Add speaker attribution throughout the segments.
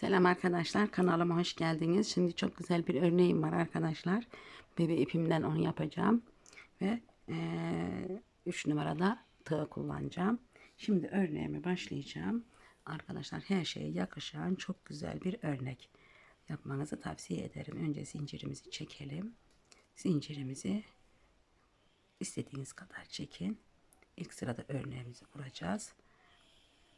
Speaker 1: Selam arkadaşlar kanalıma hoş geldiniz. Şimdi çok güzel bir örneğim var arkadaşlar. Bebe ipimden onu yapacağım. Ve 3 numarada tığ kullanacağım. Şimdi örneğime başlayacağım. Arkadaşlar her şeye yakışan çok güzel bir örnek yapmanızı tavsiye ederim. Önce zincirimizi çekelim. Zincirimizi istediğiniz kadar çekin. İlk sırada örneğimizi kuracağız.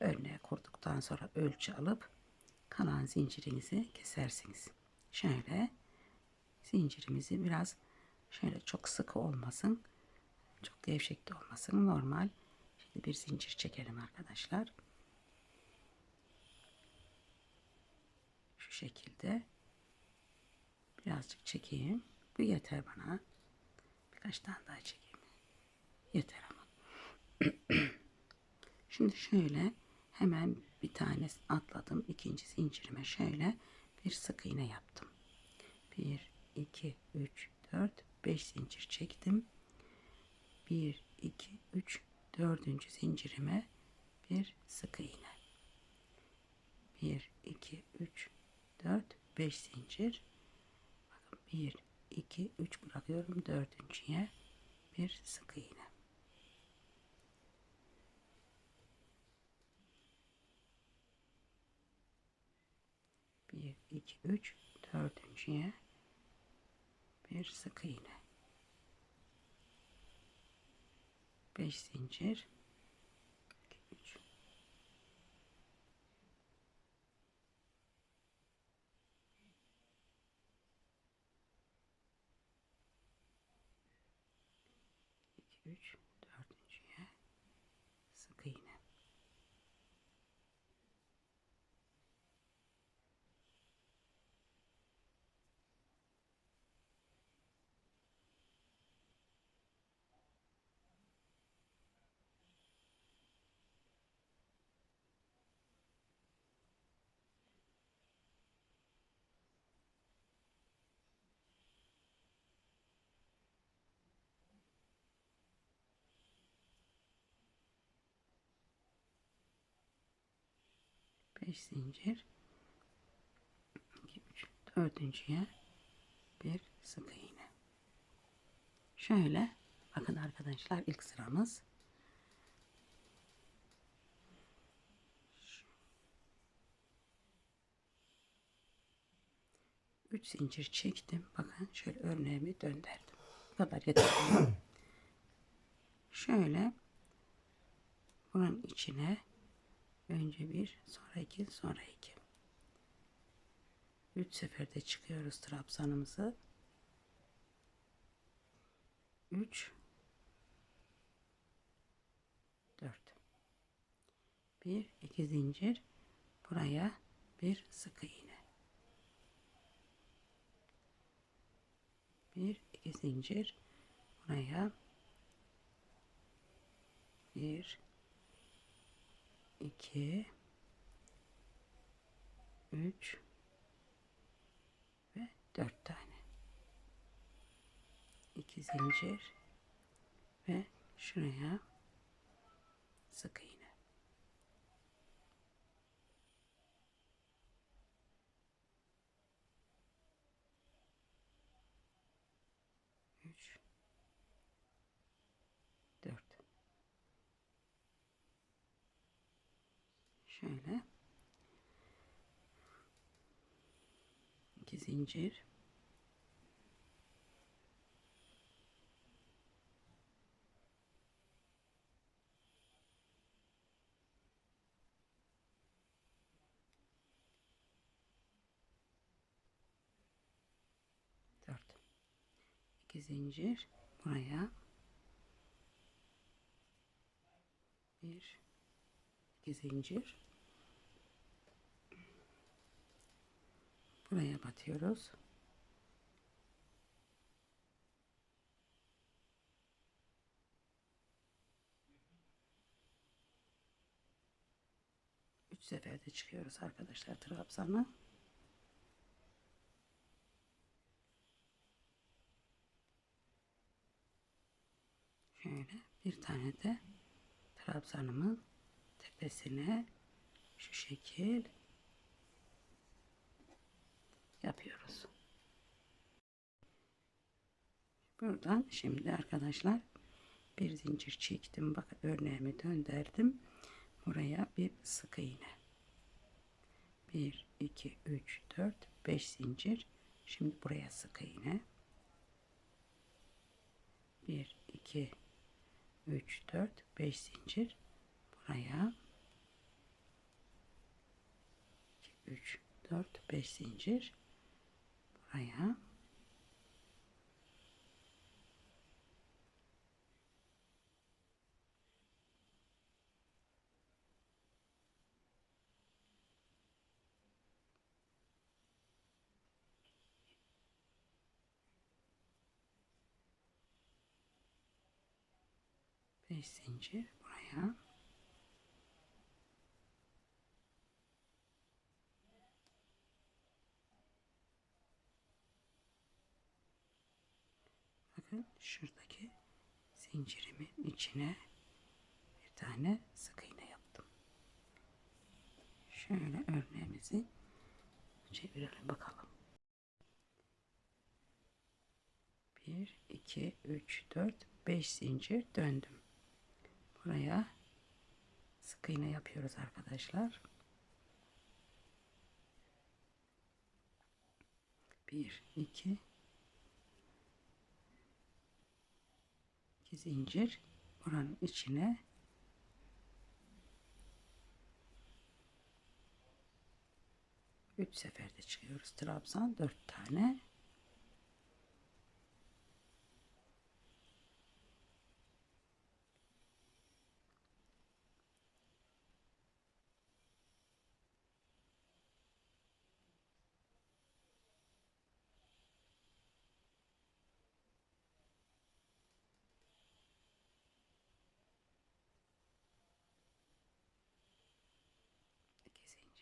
Speaker 1: Örneği kurduktan sonra ölçü alıp kalan zincirinizi kesersiniz. Şöyle zincirimizi biraz şöyle çok sıkı olmasın. Çok gevşek de olmasın. Normal. Şimdi bir zincir çekelim arkadaşlar. Şu şekilde birazcık çekeyim. Bu yeter bana. Birkaç tane daha çekeyim. Yeter ama. Şimdi şöyle hemen bir tane atladım. ikinci zincirime şöyle bir sık iğne yaptım. 1, 2, 3, 4, 5 zincir çektim. 1, 2, 3, 4. zincirime bir sık iğne. 1, 2, 3, 4, 5 zincir. Bakın 1, 2, 3 bırakıyorum. Dördüncüye bir sık iğne. Bir, iki, üç, dördüncüye bir sık iğne. Beş zincir. 5 zincir 2 3 dördüncüye bir sık iğne şöyle bakın arkadaşlar ilk sıramız Üç zincir çektim. Bakın şöyle örneğimi döndürdüm. Bu kadar yeterli. şöyle bunun içine önce bir sonra iki sonra iki. Üç seferde çıkıyoruz trabzanımızı. Üç. Dört. Bir iki zincir. Buraya bir sık iğne. Bir iki zincir. Buraya bir iki. Üç. Ve dört tane. İki zincir. Ve şuraya sık iğne. Üç dört şöyle. İki zincir. Dört. İki zincir. Buraya. Bir. İki zincir buraya batıyoruz. Üç seferde çıkıyoruz arkadaşlar trabzanı şöyle bir tane de trabzanımın tepesine şu şekil yapıyoruz. Buradan şimdi arkadaşlar bir zincir çektim. Bakın örneğimi döndürdüm. Buraya bir sık iğne. 1, 2, 3, 4, 5 zincir. Şimdi buraya sık iğne. 1, 2, 3, 4, 5 zincir. Buraya 2, 3, 4, 5 zincir. Buraya 5 zincir buraya bakın şuradaki zincirimin içine bir tane sık iğne yaptım. Şöyle örneğimizi çevirelim bakalım. 1, 2, 3, 4, 5 zincir döndüm. Buraya sık iğne yapıyoruz arkadaşlar. 1, 2, zincir buranın içine üç seferde çıkıyoruz. Trabzan dört tane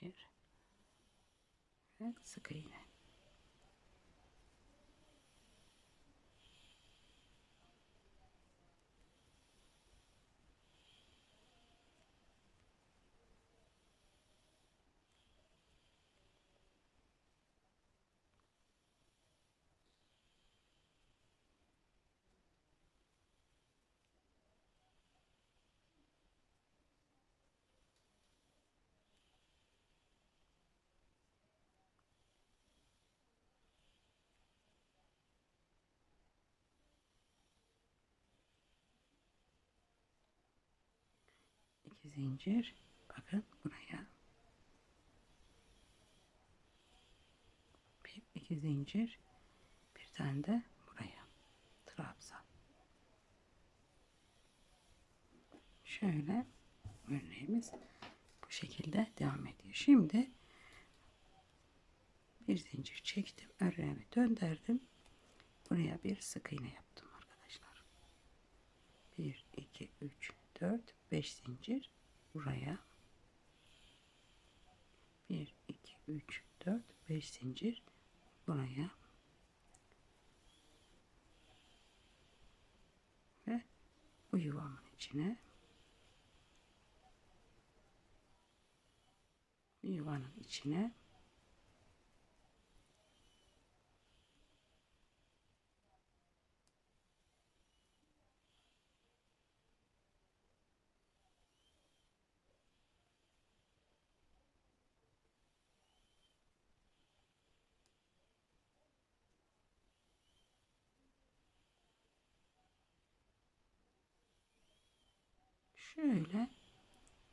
Speaker 1: 2 zincir ve zincir. Bakın buraya. Bir iki zincir. Bir tane de buraya. Trabzan şöyle örneğimiz bu şekilde devam ediyor. Şimdi bir zincir çektim örneğimi döndürdüm. Buraya bir sık iğne yaptım arkadaşlar. 1 2 3 4 5 zincir buraya. 1 2 3 4 5 zincir buraya. Ve bu yuvamın içine yuvanın içine Şöyle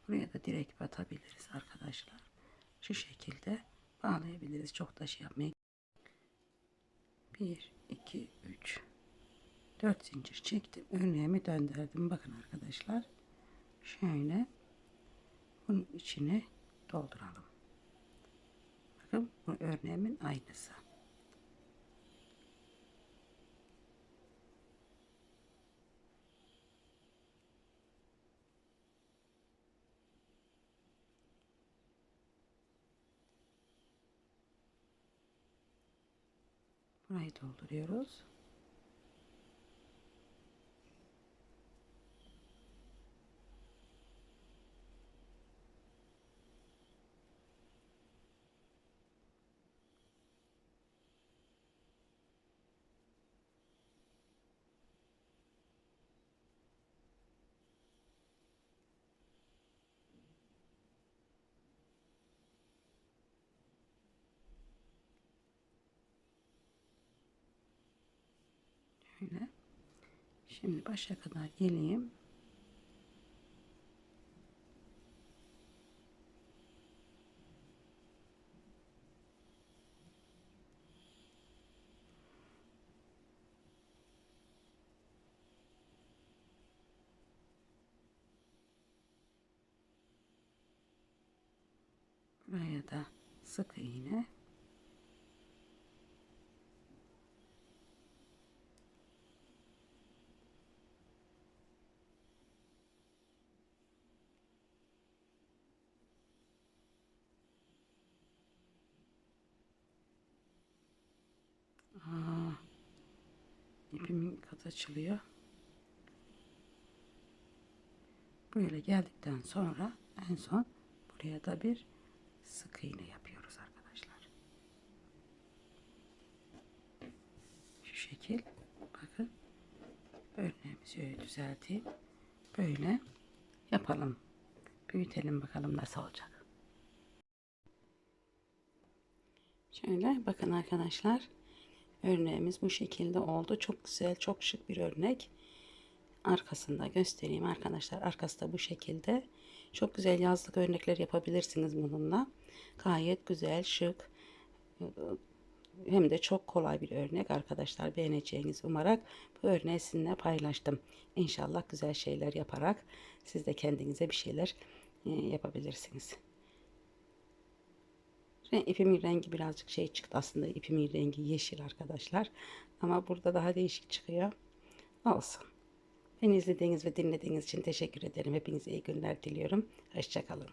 Speaker 1: buraya da direkt batabiliriz arkadaşlar. Şu şekilde bağlayabiliriz. Çok da şey yapmaya 1 2 3 4 zincir çektim. Örneğimi döndürdüm. Bakın arkadaşlar. Şöyle bunun içine dolduralım. Bakın bu örneğimin aynısı. Burayı dolduruyoruz. Şimdi başa kadar geleyim. Buraya da sık iğne. İpimin kat açılıyor. Böyle geldikten sonra en son buraya da bir sık iğne yapıyoruz arkadaşlar. Şu şekil bakın örneğimizi öyle düzelteyim. Böyle yapalım. Büyütelim bakalım nasıl olacak. Şöyle bakın arkadaşlar. Örneğimiz bu şekilde oldu. Çok güzel, çok şık bir örnek. Arkasında göstereyim arkadaşlar. Arkası da bu şekilde. Çok güzel yazlık örnekler yapabilirsiniz bununla. Gayet güzel, şık. Hem de çok kolay bir örnek arkadaşlar. Beğeneceğinizi umarak bu örneği sizinle paylaştım. İnşallah güzel şeyler yaparak siz de kendinize bir şeyler e, yapabilirsiniz. İpimin rengi birazcık şey çıktı aslında ipimin rengi yeşil arkadaşlar. Ama burada daha değişik çıkıyor. Olsun. Beni izlediğiniz ve dinlediğiniz için teşekkür ederim. Hepinize iyi günler diliyorum. Hoşçakalın.